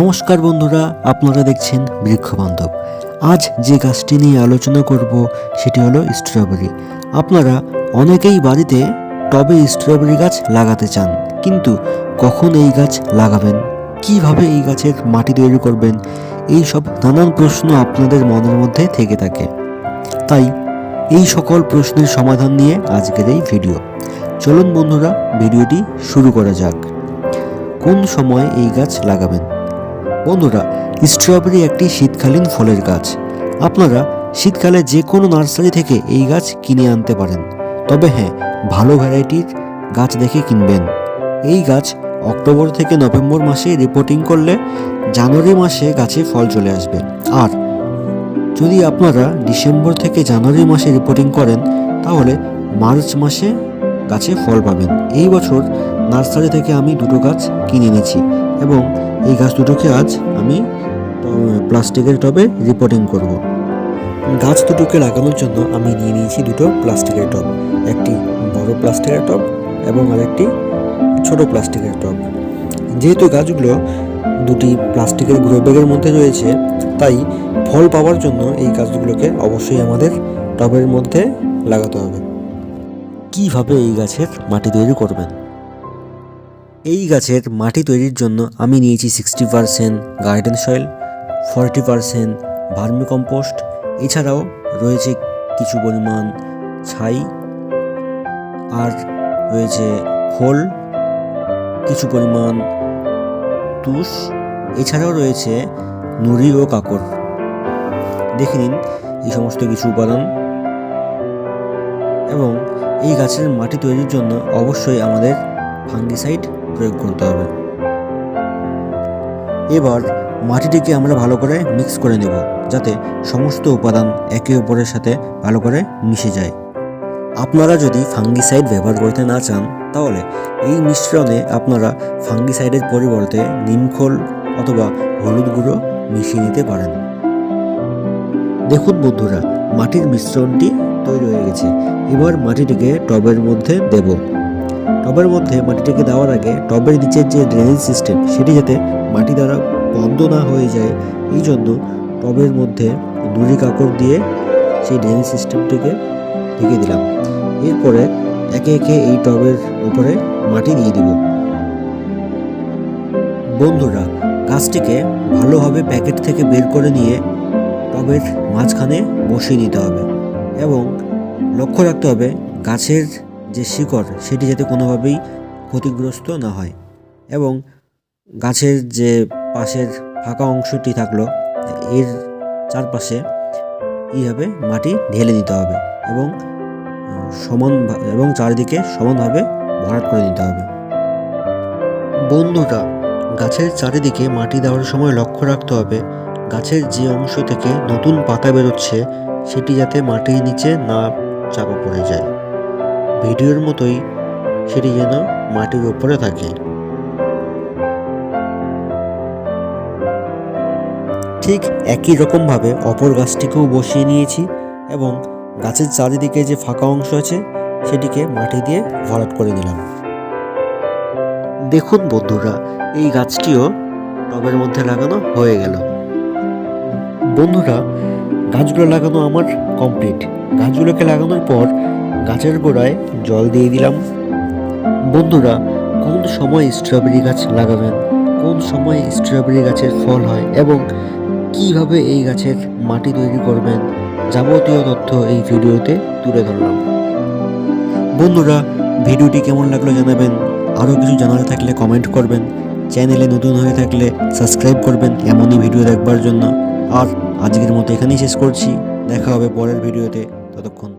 নমস্কার বন্ধুরা, আপনারা দেখছেন বৃক্ষবান্ধব। আজ যে গাছটি নিয়ে আলোচনা করব, সেটি হলো স্ট্রবেরি। আপনারা অনেকেই বাড়িতে টবে স্ট্রবেরি গাছ লাগাতে চান, কিন্তু কখন এই গাছ লাগাবেন? কীভাবে এই গাছের মাটি তৈরি করবেন? এই সব নানান প্রশ্ন আপনাদের মনের মধ্যে থেকে থাকে। তাই এই সকল প্রশ্নের সমাধান নিয়ে আজকের এই ভিডিও। চলুন বন্ধুরা, ভিডিওটি শুরু করা যাক। কোন সময় এই গাছ লাগাবেন? বন্ধুরা, স্ট্রবেরি একটি শীতকালীন ফলের গাছ। আপনারা শীতকালে যে কোনো নার্সারি থেকে এই গাছ কিনে আনতে পারেন। তবে হ্যাঁ ভালো ভ্যারাইটির গাছ দেখে কিনবেন। এই গাছ অক্টোবর থেকে নভেম্বর মাসে রিপোর্টিং করলে জানুয়ারি মাসে গাছে ফল চলে আসবে। আর যদি আপনারা ডিসেম্বর থেকে জানুয়ারি মাসে রিপোর্টিং করেন, তাহলে মার্চ মাসে গাছে ফল পাবেন। এই বছর নার্সারি থেকে আমি দুটো গাছ কিনে এনেছি এবং এই গাছ দুটোকে আজ আমি প্লাস্টিকের টবে রিপোর্টিং করব। গাছ দুটোকে লাগানোর জন্য আমি নিয়ে নিয়েছি দুটো প্লাস্টিকের টব। একটি বড় প্লাস্টিকের টব এবং আরেকটি ছোট প্লাস্টিকের টব। যেহেতু গাছগুলো দুটি প্লাস্টিকের গ্রো ব্যাগের মধ্যে রয়েছে, তাই ফল পাওয়ার জন্য এই গাছগুলোকে অবশ্যই আমাদের টবের মধ্যে লাগাতে হবে। কীভাবে এই গাছের মাটি তৈরি করবেন? এই গাছের মাটি তৈরির জন্য আমি নিয়েছি sixty percent garden soil forty percent vermi compost এছাড়াও রয়েছে কিছু পরিমাণ ছাই আর রয়েছে খোল, কিছু পরিমাণ তুষ, এছাড়াও রয়েছে নুড়ি ও কাকড়। দেখে নিন এই সমস্ত কিছু উপাদান। এবং এই গাছের মাটি তৈরির জন্য অবশ্যই আমাদের ফাঙ্গিসাইড প্রয়োগ করতে হবে। এবার মাটিটিকে আমরা ভালো করে মিক্স করে নেব, যাতে সমস্ত উপাদান একে অপরের সাথে ভালো করে মিশে যায়। আপনারা যদি ফাঙ্গিসাইড ব্যবহার করতে না চান, তাহলে এই মিশ্রণে আপনারা ফাঙ্গিসাইডের পরিবর্তে নিমখোল অথবা হলুদ গুঁড়ো মিশিয়ে নিতে পারেন। দেখুন বন্ধুরা, মাটির মিশ্রণটি তৈরি হয়ে গেছে। এবার মাটিটিকে টবের মধ্যে দেব। টবের মধ্যে মাটিটিকে দেওয়ার আগে টবের নিচের যে ড্রেনেজ সিস্টেম সেটি যাতে মাটি দ্বারা বন্ধ না হয়ে যায়, এই জন্য টবের মধ্যে নুড়ি কাকড় দিয়ে সেই ড্রেনেজ সিস্টেমটিকে ঢেকে দিলাম। এরপরে একে একে এই টবের উপরে মাটি দিয়ে দিব। বন্ধুরা, গাছটিকে ভালোভাবে প্যাকেট থেকে বের করে নিয়ে টবের মাঝখানে বসিয়ে নিতে হবে এবং লক্ষ্য রাখতে হবে গাছের যে শিকড়, সেটি যাতে কোনোভাবেই ক্ষতিগ্রস্ত না হয়। এবং গাছের যে পাশের ফাঁকা অংশটি থাকল, এর চারপাশে এইভাবে মাটি ঢেলে দিতে হবে এবং সমান এবং চারিদিকে সমানভাবে ভরাট করে দিতে হবে। বন্ধুরা, গাছের চারিদিকে মাটি দেওয়ার সময় লক্ষ্য রাখতে হবে, গাছের যে অংশ থেকে নতুন পাতা বেরোচ্ছে, সেটি যাতে মাটির নিচে না চাপা পড়ে যায়। ভিডিওর মতোই সেটি যেন মাটির উপরে থাকে। ঠিক একই রকমভাবে অপর গাছটিকেও বসিয়ে নিয়েছি এবং গাছের চারিদিকে যে ফাঁকা অংশ আছে সেটিকে মাটি দিয়ে ভরাট করে নিলাম। দেখুন বন্ধুরা, এই গাছটিও টবের মধ্যে লাগানো হয়ে গেল। বন্ধুরা, গাছগুলো লাগানো আমার কমপ্লিট। গাছগুলোকে লাগানোর পর গাছের গোড়ায় জল দিয়ে দিলাম। বন্ধুরা, কোন সময় স্ট্রবেরি গাছ লাগাবেন? কোন সময় স্ট্রবেরি গাছের ফল হয়? এবং কীভাবে এই গাছের মাটি তৈরি করবেন? যাবতীয় তথ্য এই ভিডিওতে তুলে ধরলাম। বন্ধুরা, ভিডিওটি কেমন লাগল জানাবেন? আরও কিছু জানার থাকলে কমেন্ট করবেন। চ্যানেলে নতুন হয়ে থাকলে সাবস্ক্রাইব করবেন এমনই ভিডিও দেখবার জন্য। আর আজকের মতো এখানেই শেষ করছি। দেখা হবে পরের ভিডিওতে। ততক্ষণ